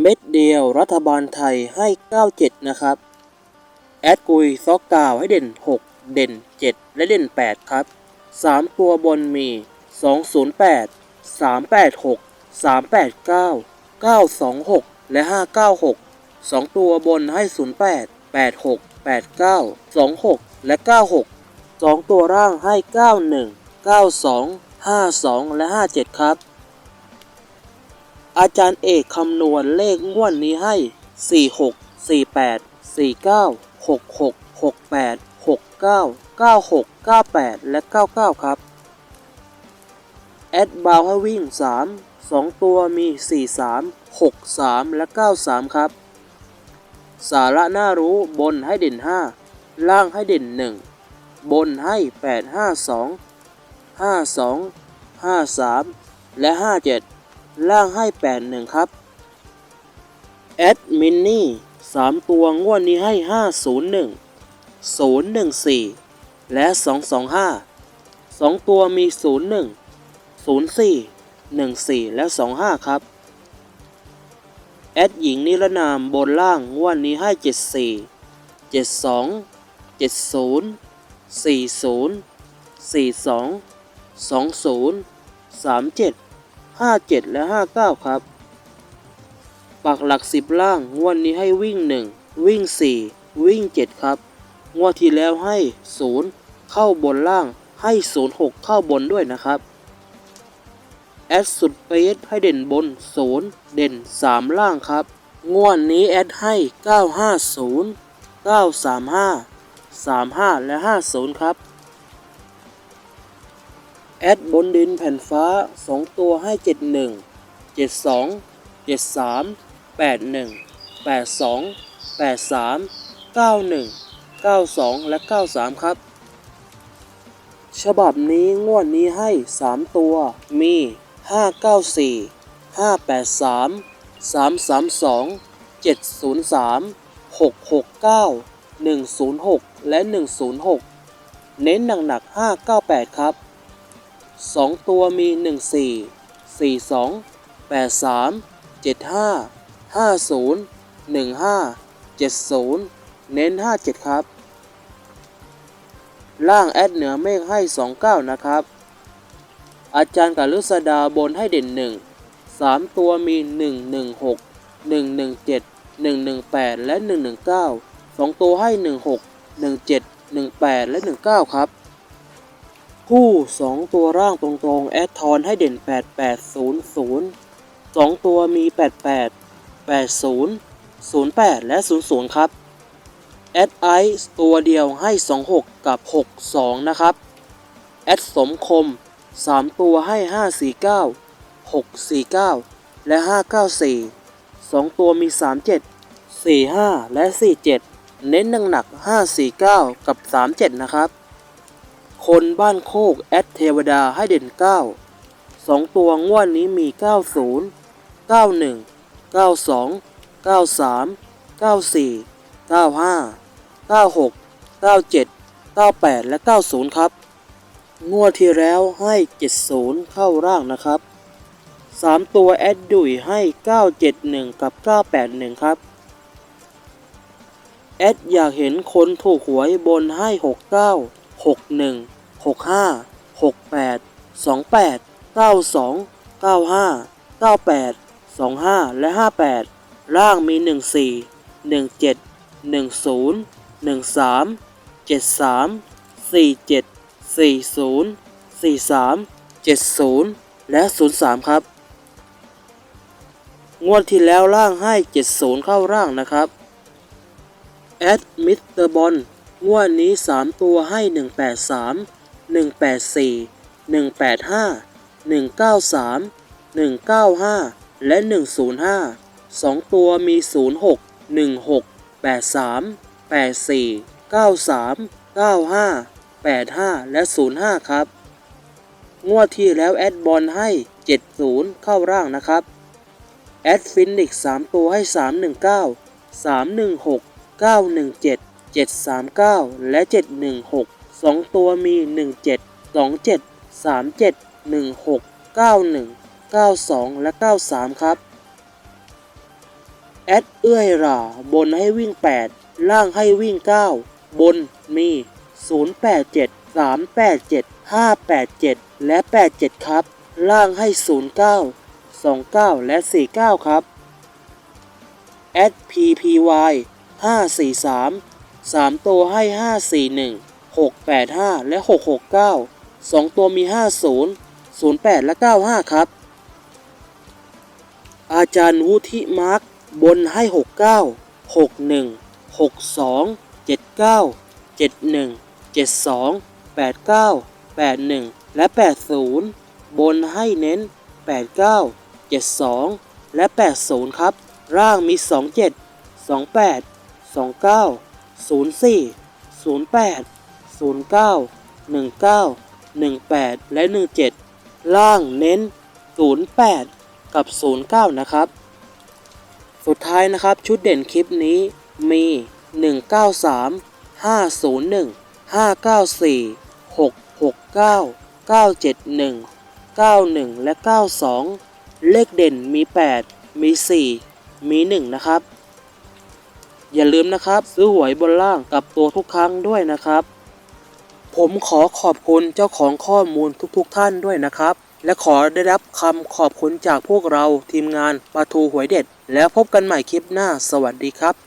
เม็ดเดียวรัฐบาลไทยให้ 97 นะครับ แอดกุยซอกกาวให้เด่น 6 เด่น 7 และเด่น 8 ครับ 3 ตัวบนมี 208 386 389 926 และ 596 2 ตัวบนให้ 08 86 89 26 และ 96 2 ตัวร่างให้ 91 92 52 และ 57 ครับ อาจารย์เอกคำนวณเลขงวดนี้ให้ 46 48 49 66 68 69 96 98 และ 99 ครับ แอดบาวให้วิ่ง 3 2 ตัวมี 43 63 และ 93 ครับ สาระน่ารู้บนให้เด่น 5 ล่างให้เด่น 1 บนให้ 8 5 2 52 53 และ 57 ล่างให้81ครับแอดมินนี่3ตัวงวดนี้ให้501 014และ225 2ตัวมี01 04 14และ25ครับแอดหญิงนิรนามบนล่างงวดนี้ให้74 72 70 40 42 20 37 57 และ 59 ครับ ปักหลัก 10 ล่าง งวดนี้ให้วิ่ง 1 วิ่ง 4 วิ่ง 7 ครับ งวดที่แล้วให้ 0 เข้าบนล่าง ให้ 06 เข้าบนด้วยนะครับ แอดสุดเป๊ะให้เด่นบน 0 เด่น 3 ล่างครับ งวดนี้แอดให้ 950 935 35 และ 50 ครับ แอดบนดินแผ่นฟ้า 2 ตัวให้ 71 72 73 81 82 83 91 92 และ 93 ครับ ฉบับนี้งวดนี้ให้ 3 ตัวมี 594 583 332 703 669 106 และ 106 เน้นหนักๆ598 ครับ 2ตัวมี 14 42 83 75 50 15 70 เน้น 57 ครับ ล่างแอดเหนือเมฆให้ 29 นะครับ อาจารย์กฤษดาบนให้เด่น 1 3 ตัวมี 116 117 118 และ 119 2 ตัวให้ 16 17 18 และ 19 ครับ คู่ 2 ตัวร่างตรงๆ แอดทอนให้เด่น 8800 2 ตัวมี 88 80 08 และ 00 ครับ แอดไอซ์ตัวเดียวให้ 26 กับ 62 นะครับ แอดสมคม 3 ตัวให้ 549 649 และ 594 2 ตัวมี 37 45 และ 47 เน้นหนักๆ549 กับ 37 นะครับ คนบ้านโคกแอดเทวดาให้เด่น 9 2 ตัวงวดนี้มี 90 91 92 93 94 95 96 97 98 และ 90 ครับ งวดที่แล้วให้ 70 เข้าร่างนะครับ 3 ตัวแอดดุยให้ 971 กับ 981 ครับ แอดอยากเห็นคนถูกหวยบนให้ 69 61 65 68 28 92 95 98 25 และ 58ล่างมี 14 17 10 13 73 47 40 43 70 และ 03 ครับ งวดที่แล้วล่างให้ 70 เข้าร่างนะครับ แอดมิสเตอร์บอล งวดนี้ 3 ตัวให้ 183 184 185 193 195 และ 105 2 ตัวมี 06 16 83 84 93 95 85 และ 05 ครับ งวดที่แล้วแอดบอลให้ 70 เข้าร่างนะครับ แอดฟินิก3 ตัวให้ 319 316 917 739 และ 716 2 ตัวมี 17 27 37 16 91 92 และ 93 ครับ แอดเอื้อยหราบนให้วิ่ง 8 ล่างให้วิ่ง 9 บนมี 087 387 587 และ 87 ครับ ล่างให้ 09 29 และ 49 ครับแอด ppy 543 3 ตัวให้ 541 685 และ 669 2 ตัวมี 50 08 และ 95 ครับ อาจารย์วุฒิมาร์กบนให้ 69 61 62 79 71 72 89 81 และ 80 บนให้เน้น 89 72 และ 80 ครับ ร่างมี 27 28 29 04 08 09 19 18 และ 17 ล่างเน้น 08 กับ 09 นะครับ สุดท้ายนะครับชุดเด่นคลิปนี้มี 193 501 594 669 971 91 และ 92 เลขเด่นมี 8 มี 4 มี 1 นะครับ อย่าลืมนะครับ ซื้อหวยบนล่างกับตัวทุกครั้งด้วยนะครับ ผมขอขอบคุณเจ้าของข้อมูลทุกๆทท่านด้วยนะครับ และขอได้รับคำขอบคุณจากพวกเราทีมงานปาทูหวยเด็ด แล้วพบกันใหม่คลิปหน้า สวัสดีครับ